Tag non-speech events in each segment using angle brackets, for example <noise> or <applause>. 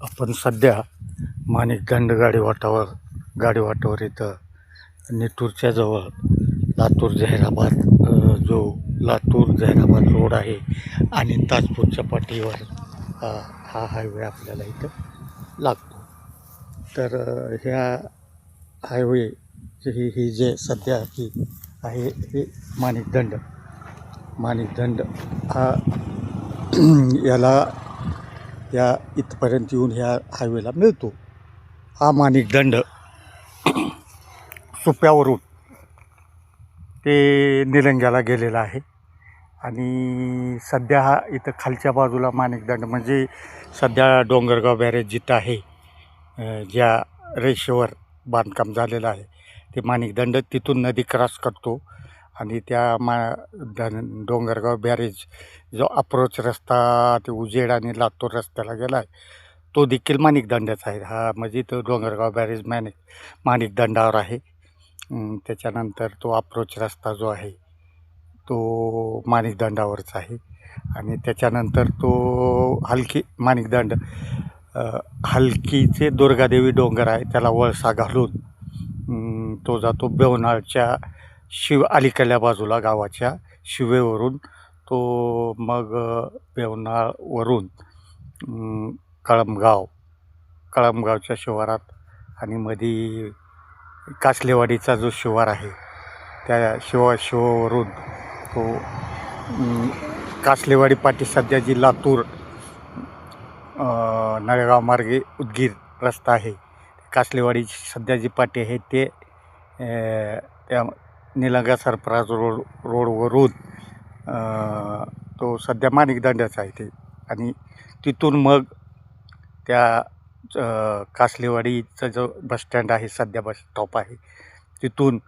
आपण सध्या माणिक गाडीवाटावर गाडी वाटावर गाडी वाटावर इथं नेतूरच्या जवळ लातूर जहिराबाद जो लातूर जहिराबाद रोड आहे आणि ताजपूरच्या पाठीवर हा हायवे आपल्याला इथं लागतो. तर ह्या हायवे ही ही जे सध्या ही आहे हे माणिकदंड माणिकदंड हा <clears throat> याला या इथपर्यंत येऊन ह्या हायवेला मिळतो. हा माणिकदंड <clears throat> सुप्यावरून ते निलंग्याला गेलेला आहे. आणि सध्या हा इथं खालच्या बाजूला माणिकदंड म्हणजे सध्या डोंगरगाव बॅरेज जिथं आहे ज्या रेषेवर बांधकाम झालेलं आहे ते माणिकदंड तिथून नदी क्रॉस करतो. आणि त्या मा धन डोंगरगाव बॅरेज जो अप्रोच रस्ता ते उजेड आणि लातूर रस्त्याला गेला आहे तो देखील माणिकदंडाचा आहे. हा म्हणजे तो डोंगरगाव बॅरेज मॅनिक माणिकदंडावर आहे. त्याच्यानंतर तो अप्रोच रस्ता जो आहे तो माणिकदंडावरच आहे. आणि त्याच्यानंतर तो हलकी माणिकदंड हलकीचे दुर्गादेवी डोंगर आहे त्याला वळसा घालून तो जातो बेवनाळच्या शिव अलीकडल्या बाजूला गावाच्या शिवेवरून तो मग अ, बेवनाळवरून कळमगाव कळमगावच्या शिवारात आणि मधी कासलेवाडीचा जो शिवार आहे त्या शिवा शिवावरून तो कासलेवाडी पाठी सध्या जी लातूर नळेगाव मार्गे उदगीर रस्ता आहे कासलेवाडीची सध्या जी पाटी आहे ते त्या निलंगा सरफराज रोड रोडवरून तो सध्या माणिकदांड्याचा आहे ते. आणि तिथून मग त्या कासलेवाडीचं कासलेवाडीचा जो बसस्टँड आहे सध्या बस स्टॉप आहे तिथून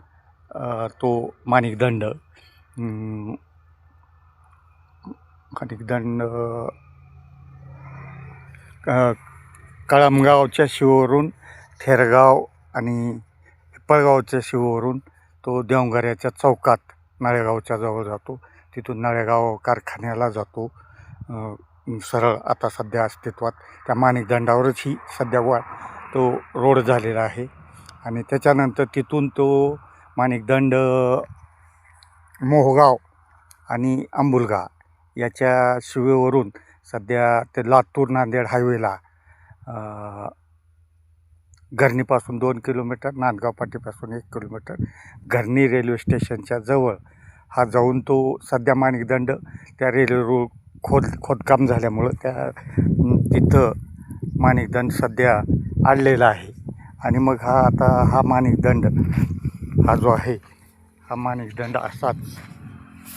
तो माणिकदंड माणिकदंड कळमगावच्या शिववरून थेरगाव आणि पिपळगावच्या शिववरून तो देवघऱ्याच्या चौकात नळेगावच्या जवळ जातो. तिथून नळेगाव कारखान्याला जातो. सरळ आता सध्या अस्तित्वात. त्या माणिकदंडावरच ही सध्या वा तो रोड झालेला आहे. आणि त्याच्यानंतर तिथून तो माणिकदंड मोहगाव आणि आंबुलगा याच्या शिवेवरून सध्या ते लातूर नांदेड हायवेला घरणीपासून दोन किलोमीटर नांदगाव पाटीपासून एक किलोमीटर. घरणी रेल्वे स्टेशनच्या जवळ. हा जाऊन तो सध्या माणिकदंड त्या रेल्वे रोड खोद खोदकाम झाल्यामुळं त्या तिथं माणिकदंड सध्या अडलेला आहे. आणि मग हा आता हा माणिकदंड हा जो आहे हा माणिकदंड असाच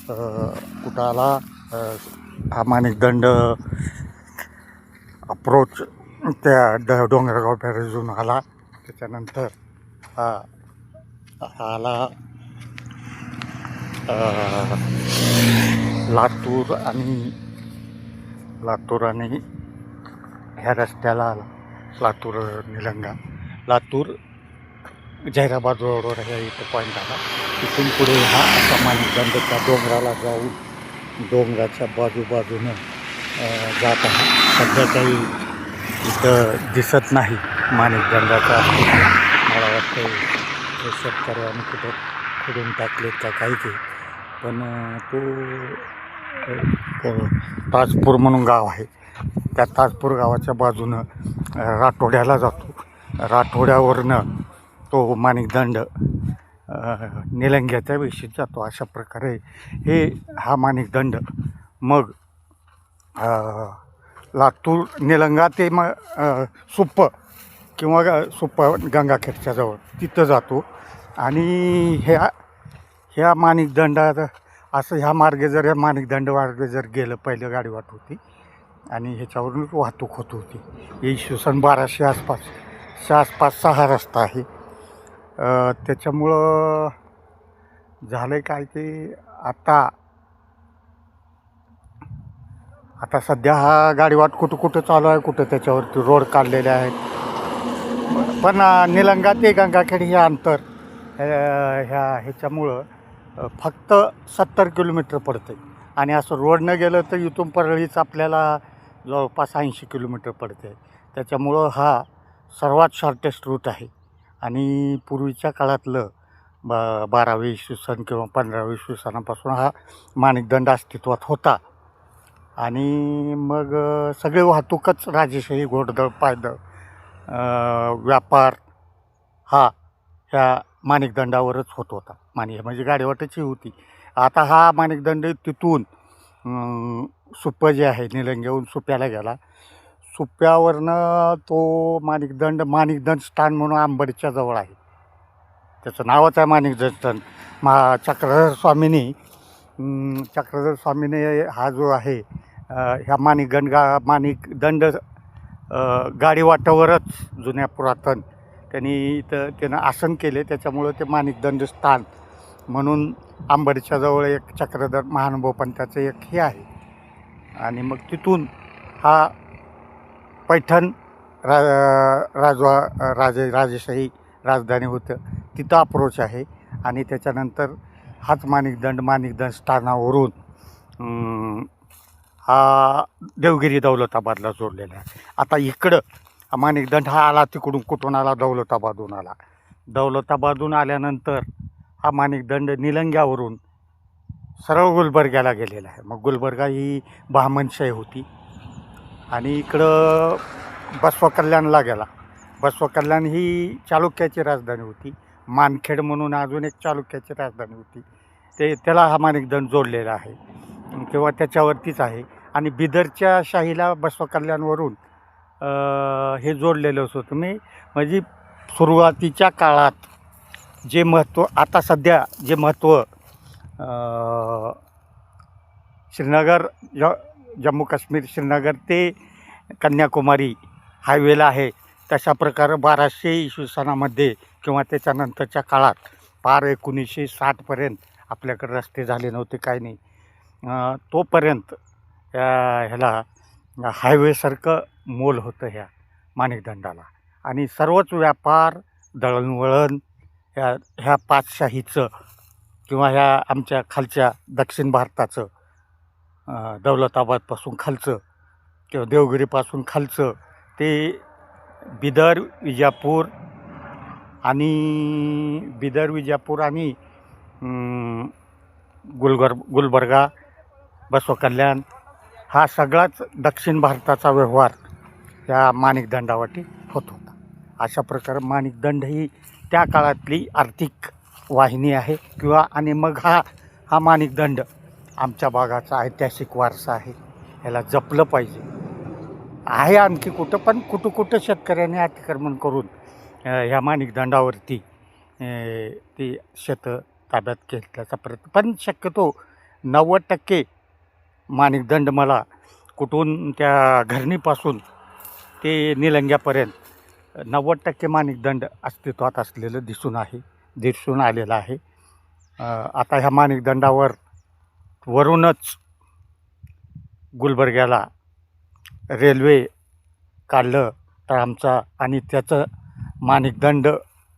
कुठं आला हा माणिकदंड अप्रोच त्या ड डोंगरगाव बॅरेजून आला. त्याच्यानंतर हा आला. लातूर आणि लातूर आणि ह्या रस्त्याला आला. लातूर निलंगा. लातूर जैराबाद रोडवर ह्या इथं पॉईंट आला. तिथून पुढे हा असा माणिकदंड त्या डोंगराला जाऊन डोंगराच्या बाजूबाजूनं जात आहे. सध्या काही इथं दिसत नाही माणिकदंडाचा मला वाटतं हे शेतकऱ्याने कुठं खोडून टाकलेत का काही ते. पण तो ताजपूर म्हणून गाव आहे. त्या ताजपूर गावाच्या बाजूनं राठोड्याला जातो. राठोड्यावरनं तो माणिकदंड निलंग्याच्या वेशीत जातो. अशा प्रकारे हे हा माणिकदंड मग लातूर निलंगा ते मग सुप्प किंवा ग- सुप्प गंगाखेडच्या जवळ. तिथं जातो. आणि ह्या ह्या माणिकदंडात असं ह्या मार्गे जर ह्या माणिकदंड मार्गे जर गेलं पहिलं गाडी वाट होती. आणि ह्याच्यावरून वाहतूक होत होती. इसवी सन बाराशे आसपासच्या आसपासचा हा रस्ता आहे. त्याच्यामुळं झालं काय ते आता आता सध्या हा गाडीवाट कुठं कुठं चालू आहे कुठं त्याच्यावरती रोड काढलेले आहेत. पण निलंगा ते गंगाखेड हे अंतर ह्या ह्याच्यामुळं फक्त सत्तर किलोमीटर पडते आणि असं रोडनं गेलं तर इथून परळीच आपल्याला जवळपास ऐंशी किलोमीटर पडते त्याच्यामुळं हा सर्वात शॉर्टेस्ट रूट आहे. आणि पूर्वीच्या काळातलं ब बारावी इसवी सन किंवा पंधरावी इसवी सणापासून हा माणिकदंड अस्तित्वात होता. आणि मग सगळे वाहतूकच राजेशाही घोडदळ पायदळ व्यापार हा ह्या माणिकदंडावरच होत होता. माणिक म्हणजे गाडीवाटची होती. आता हा माणिकदंड तिथून अं, सुप्प जे आहे निलंग्याहून सुप्याला गेला. सुप्यावरनं तो माणिकदंड माणिकदंड स्थान म्हणून आंबडच्या जवळ आहे. त्याचं नावच आहे माणिकदंड स्थान मा चक्रधर स्वामींनी चक्रधर स्वामीने हा जो आहे ह्या ह्या माणिकगंड गा माणिकदंड गाडी गाडीवाटावरच जुन्या पुरातन त्यांनी इथं त्यानं आसन केले. त्याच्यामुळं ते माणिकदंड स्थान म्हणून आंबडच्या जवळ एक चक्रधर महानुभव पंथाचं एक हे आहे. आणि मग तिथून हा पैठण रा राजवा राजे राजेशाही राजधानी होतं. तिथं अप्रोच आहे. आणि त्याच्यानंतर हाच माणिकदंड माणिकदंड स्थानावरून हा देवगिरी दौलताबादला जोडलेला आहे. आता इकडं हा माणिकदंड हा आला तिकडून कुठून आला? दौलताबादून आला. दौलताबादून आल्यानंतर हा माणिकदंड निलंग्यावरून सरळ गुलबर्ग्याला गेलेला आहे. मग गुलबर्गा ही बहामनशाही होती. आणि इकडं बसवकल्याणला गेला. बसवकल्याण ही चालुक्याची राजधानी होती. मानखेड म्हणून अजून एक चालुक्याची राजधानी होती. ते त्याला हा माणिकदंड जोडलेला आहे. किंवा त्याच्यावरतीच आहे. आणि बिदरच्या शाहीला बसवकल्याणवरून हे जोडलेलं होतं मी म्हणजे सुरुवातीच्या काळात जे महत्त्व आता सध्या जे महत्त्व श्रीनगर ज जम्मू काश्मीर श्रीनगर ते कन्याकुमारी हायवेला आहे. तशा प्रकारे बाराशे इसवी सणामध्ये किंवा त्याच्यानंतरच्या काळात पार एकोणीसशे साठपर्यंत आपल्याकडे रस्ते झाले नव्हते काही नाही. तोपर्यंत या ह्याला हायवेसारखं मोल होतं ह्या माणिकदंडाला आणि सर्वच व्यापार दळणवळण ह्या ह्या पाचशाहीचं किंवा ह्या आमच्या खालच्या दक्षिण भारताचं दौलताबादपासून खालचं किंवा देवगिरीपासून खालचं ते बिदर विजापूर आणि बिदर विजापूर आणि गुलगर गुलबर्गा बसव कल्याण हा सगळाच दक्षिण भारताचा व्यवहार या माणिकदंडावाटी होत होता. अशा प्रकारे माणिकदंड ही त्या काळातली आर्थिक वाहिनी आहे किंवा आणि मग हा हा माणिकदंड आमच्या भागाचा ऐतिहासिक वारसा आहे. ह्याला जपलं पाहिजे. आहे आणखी कुठं पण कुठं कुठं शेतकऱ्यांनी अतिक्रमण करून ह्या माणिकदंडावरती ती शेतं ताब्यात घेतल्याचा प्रयत्न पण शक्यतो नव्वद टक्के माणिकदंड मला कुठून त्या घरणीपासून ते निलंग्यापर्यंत नव्वद टक्के माणिकदंड अस्तित्वात असलेलं दिसून आहे दिसून आलेलं आहे. आता ह्या माणिकदंडावर वरूनच गुलबर्ग्याला रेल्वे काढलं तर आमचा आणि त्याचं माणिकदंड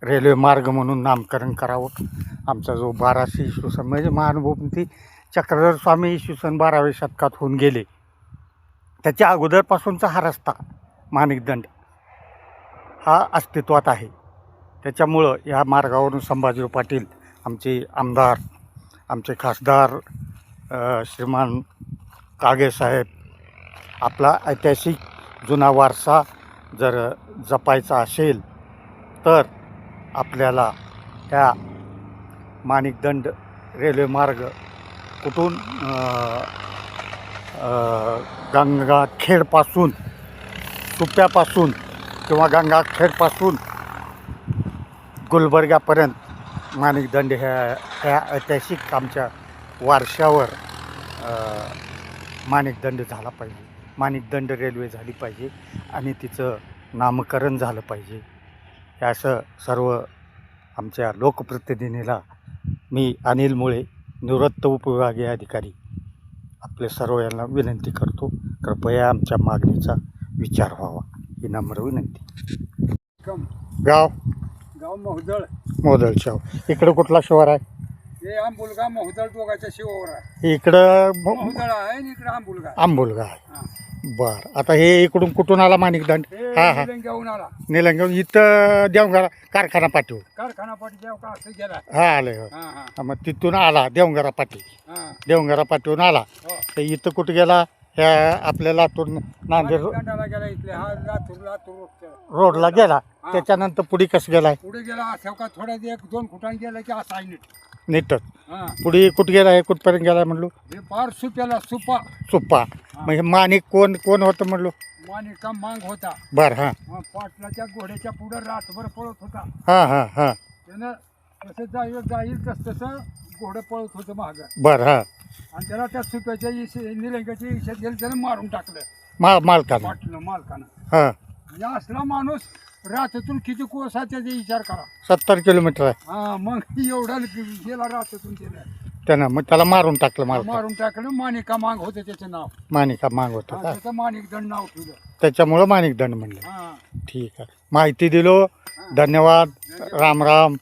रेल्वे मार्ग म्हणून नामकरण करावं. आमचा जो बाराशे इसवी सन म्हणजे महानुभूती चक्रधर स्वामी इसवी सन बाराव्या शतकात होऊन गेले. त्याच्या अगोदरपासूनचा हा रस्ता माणिकदंड हा अस्तित्वात आहे. त्याच्यामुळं या मार्गावरून संभाजीराव पाटील आमचे आमदार आमचे खासदार श्रीमान कागेसाहेब आपला ऐतिहासिक जुना वारसा जर जपायचा असेल तर आपल्याला त्या माणिकदंड रेल्वे मार्ग कुठून गंगाखेडपासून सुप्यापासून किंवा गंगाखेडपासून गुलबर्ग्यापर्यंत माणिकदंड ह्या ह्या ऐतिहासिक आमच्या वारशावर माणिकदंड झाला पाहिजे. माणिकदंड रेल्वे झाली पाहिजे आणि तिचं नामकरण झालं पाहिजे. असं सर्व आमच्या लोकप्रतिनिधीला मी अनिल मुळे निवृत्त उपविभागीय अधिकारी आपले सर्व यांना विनंती करतो कृपया आमच्या मागणीचा विचार व्हावा. ही नम्र विनंती. कम. गाव? गाव मोहदळ. मोदलशाव इकडं कुठला शहर आहे? हे आंबुलगा मोहदळ दोघाच्या शिवावर आहे. इकडं मोहदळ आहे आणि इकडे आंबुलगा. आंबोलगा आहे. बर. आता हे इकडून कुठून आला माणिकदंड हे हा हा. निलंगाव इथं देवंगरा कारखाना पाठवू कारखाना पाठी देव का असं गेला हा आले हो. हा मग तिथून आला देवंगरा पाठी हा. देवंगरा पाठवून आला. हो. तर इथं कुठं गेला? ह्या आपल्या लातूर नांदेड रो- गेला इथले. हा लातूर लातूर रोडच्या. रोडला गेला. त्याच्यानंतर पुढे कसं गेलाय? पुढे गेला असा का थोडा एक दोन फुटांनी गेला की असा आहे नीट. हा. पुढे कुठं गेला कुठपर्यंत गेलाय म्हणलो? हे पार सुप्याला सुपा. सुप्पा हे. माणिक कोण कोण होतं म्हणलो? मानिका मांग होता. बर हां. हा, पाटलाच्या घोड्याच्या पुढे रातभर पळत होता. हां हां हां. त्यानं कसं जाईल जाईल तस तसं घोडं पळत होतं माग. बर हां. आणि त्याला त्या सुप्याच्या इशे निलंग्याच्या इशात गेलं त्यानं मारून टाकलं. मा मालकानं. पाटलं मालकानं. हां. म्हणजे असला माणूस रात्रीतून किती कोसा त्याचा विचार करा. सत्तर किलोमीटर आहे. हा मग एवढा गेला रात्रीतून त्याला त्यानं मग त्याला मारून टाकलं मालका मारून टाकलं मानिका मांग होतं त्याचं नाव. मानिका माग हा, होतं का? त्याचं माणिक दंड नाव ठेवलं. त्याच्यामुळं माणिकदंड म्हणलं. हा. ठीक आहे. माहिती दिलो. धन्यवाद. राम राम.